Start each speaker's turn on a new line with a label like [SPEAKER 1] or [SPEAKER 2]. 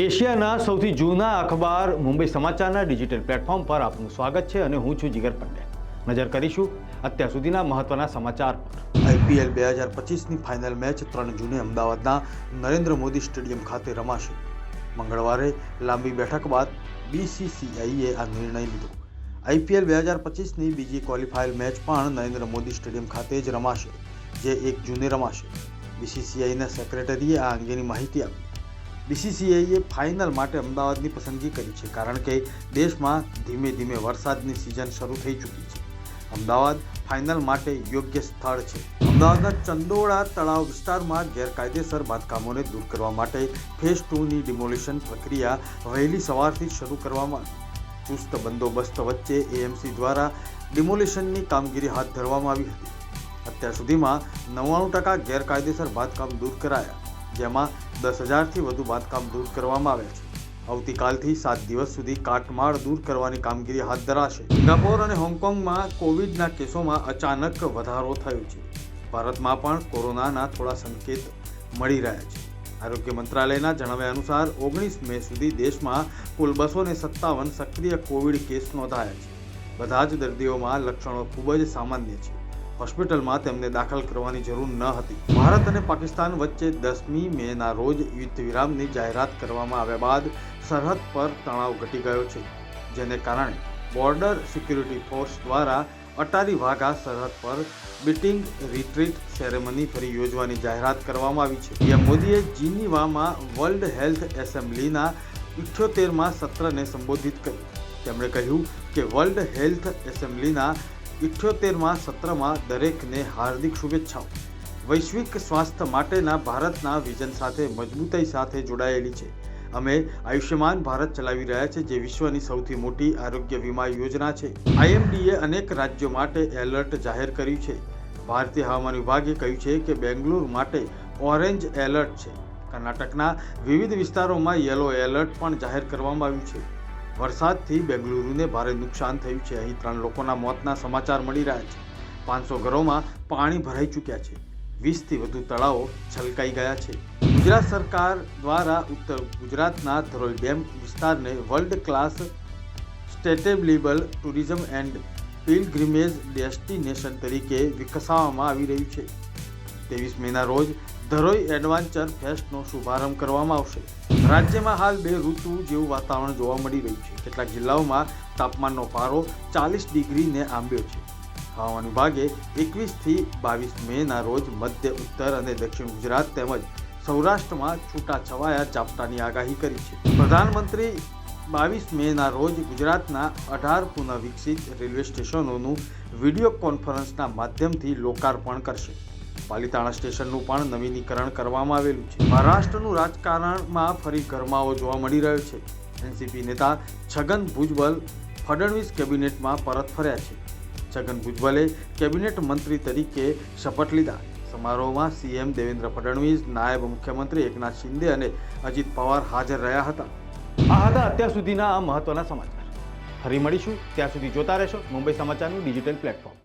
[SPEAKER 1] એશિયાના સૌથી જૂના અખબાર મુંબઈ સમાચારના ડિજિટલ પ્લેટફોર્મ પર આપનું સ્વાગત છે અને હું છું જીગર પંડ્યા. નજર કરીશું અત્યાર સુધીના મહત્વના સમાચાર પર. આઈપીએલ બે હજાર પચીસની ફાઇનલ મેચ ત્રણ જૂને અમદાવાદના નરેન્દ્ર મોદી સ્ટેડિયમ ખાતે રમાશે. મંગળવારે લાંબી બેઠક બાદ બીસીસીઆઈએ આ નિર્ણય લીધો. આઈપીએલ બે હજાર પચીસની બીજી ક્વોલિફાયર મેચ પણ નરેન્દ્ર મોદી સ્ટેડિયમ ખાતે જ રમાશે, જે એક જૂને રમાશે. બીસીસીઆઈના સેક્રેટરીએ આ અંગેની માહિતી આપી. બીસીસીઆઈએ ફાઇનલ માટે અમદાવાદની પસંદગી કરી છે, કારણ કે દેશમાં ધીમે ધીમે વરસાદની સિઝન શરૂ થઈ ચૂકી છે. અમદાવાદ ફાઇનલ માટે યોગ્ય સ્થળ છે. અમદાવાદના ચંદોળા તળાવ વિસ્તારમાં ગેરકાયદેસર બાંધકામોને દૂર કરવા માટે ફેઝ ટુની ડિમોલિશન પ્રક્રિયા વહેલી સવારથી શરૂ કરવામાં ચુસ્ત બંદોબસ્ત વચ્ચે એએમસી દ્વારા ડિમોલિશનની કામગીરી હાથ ધરવામાં આવી હતી. અત્યાર સુધીમાં નવ્વાણું ટકા ગેરકાયદેસર બાંધકામ દૂર કરાયા. જેમાં દસ હજારથી વધુ બાંધકામ દૂર કરવામાં આવ્યા છે. આવતીકાલથી સાત દિવસ સુધી કાટમાળ દૂર કરવાની કામગીરી હાથ ધરાશે. સિંગાપોર અને હોંગકોંગમાં કોવિડના કેસોમાં અચાનક વધારો થયો છે. ભારતમાં પણ કોરોનાના થોડા સંકેત મળી રહ્યા છે. આરોગ્ય મંત્રાલયના જણાવ્યા અનુસાર, ઓગણીસ મે સુધી દેશમાં કુલ બસો ને સત્તાવન સક્રિય કોવિડ કેસ નોંધાયા છે. બધા જ દર્દીઓમાં લક્ષણો ખૂબ જ સામાન્ય છે. હોસ્પિટલમાં તેમને દાખલ કરવાની જરૂર ન હતી. ભારત અને પાકિસ્તાન વચ્ચે દસમી મેના રોજ યુદ્ધ વિરામની જાહેરાત કરવામાં આવ્યા બાદ સરહદ પર તણાવ ઘટી ગયો છે, જેને કારણે બોર્ડર સિક્યુરિટી ફોર્સ દ્વારા અટારી વાઘા સરહદ પર બિટિંગ રિટ્રીટ સેરેમની ફરી યોજવાની જાહેરાત કરવામાં આવી છે. પીએમ મોદીએ જીનીવામાં વર્લ્ડ હેલ્થ એસેમ્બલીના ઇઠ્યોતેરમાં સત્રને સંબોધિત કર્યું. તેમણે કહ્યું કે વર્લ્ડ હેલ્થ એસેમ્બલીના ઇઠ્યોતેરમાં સત્રમાં દરેકને હાર્દિક શુભેચ્છાઓ. વૈશ્વિક સ્વાસ્થ્ય માટેના ભારતના વિઝન સાથે, મજબૂતાઈ સાથે જોડાયેલી છે. અમે આયુષ્યમાન ભારત ચલાવી રહ્યા છે, જે વિશ્વની સૌથી મોટી આરોગ્ય વીમા યોજના છે. આઈએમડીએ અનેક રાજ્યો માટે એલર્ટ જાહેર કર્યું છે. ભારતીય હવામાન વિભાગે કહ્યું છે કે બેંગ્લોર માટે ઓરેન્જ એલર્ટ છે. કર્ણાટકના વિવિધ વિસ્તારોમાં યલો એલર્ટ પણ જાહેર કરવામાં આવ્યું છે. વરસાદથી બેંગલુરુને ભારે નુકસાન થયું છે. અહીં ત્રણ લોકોના મોતના સમાચાર મળી રહ્યા છે. પાંચસો ઘરોમાં પાણી ભરાઈ ચૂક્યા છે. વીસથી વધુ તળાવો છલકાઈ ગયા છે. ગુજરાત સરકાર દ્વારા ઉત્તર ગુજરાતના ધરોઈ ડેમ વિસ્તારને world class sustainable tourism and pilgrimage destination તરીકે વિકસાવવામાં આવી રહ્યું છે. ત્રેવીસ મેના રોજ ધરોઈ એડવાન્ચર ફેસ્ટનો શુભારંભ કરવામાં આવશે. રાજ્યમાં હાલ બે ઋતુ જેવું વાતાવરણ જોવા મળી રહ્યું છે. કેટલાક જિલ્લાઓમાં તાપમાનનો પારો ચાલીસ ડિગ્રીને આંબ્યો છે. હવામાન વિભાગે એકવીસથી બાવીસ મેના રોજ મધ્ય, ઉત્તર અને દક્ષિણ ગુજરાત તેમજ સૌરાષ્ટ્રમાં છૂટાછવાયા ઝાપટાની આગાહી કરી છે. પ્રધાનમંત્રી બાવીસ મેના રોજ ગુજરાતના અઢાર પુનઃ વિકસિત રેલવે સ્ટેશનોનું વીડિયો કોન્ફરન્સના માધ્યમથી લોકાર્પણ કરશે. પાલિતાણા સ્ટેશનનું પણ નવીનીકરણ કરવામાં આવેલું છે. મહારાષ્ટ્રનું રાજકારણમાં ફરી ગરમાવો જોવા મળી રહ્યો છે. એનસીપી નેતા છગન ભુજબલ ફડણવીસ કેબિનેટમાં પરત ફર્યા છે. છગન ભુજબલે કેબિનેટ મંત્રી તરીકે શપથ લીધા. સમારોહમાં સીએમ દેવેન્દ્ર ફડણવીસ, નાયબ મુખ્યમંત્રી એકનાથ શિંદે અને અજીત પવાર હાજર રહ્યા હતા. આ હતા અત્યાર સુધીના આ મહત્વના સમાચાર. ફરી મળીશું. ત્યાં સુધી જોતા રહેશો મુંબઈ સમાચારનું ડિજિટલ પ્લેટફોર્મ.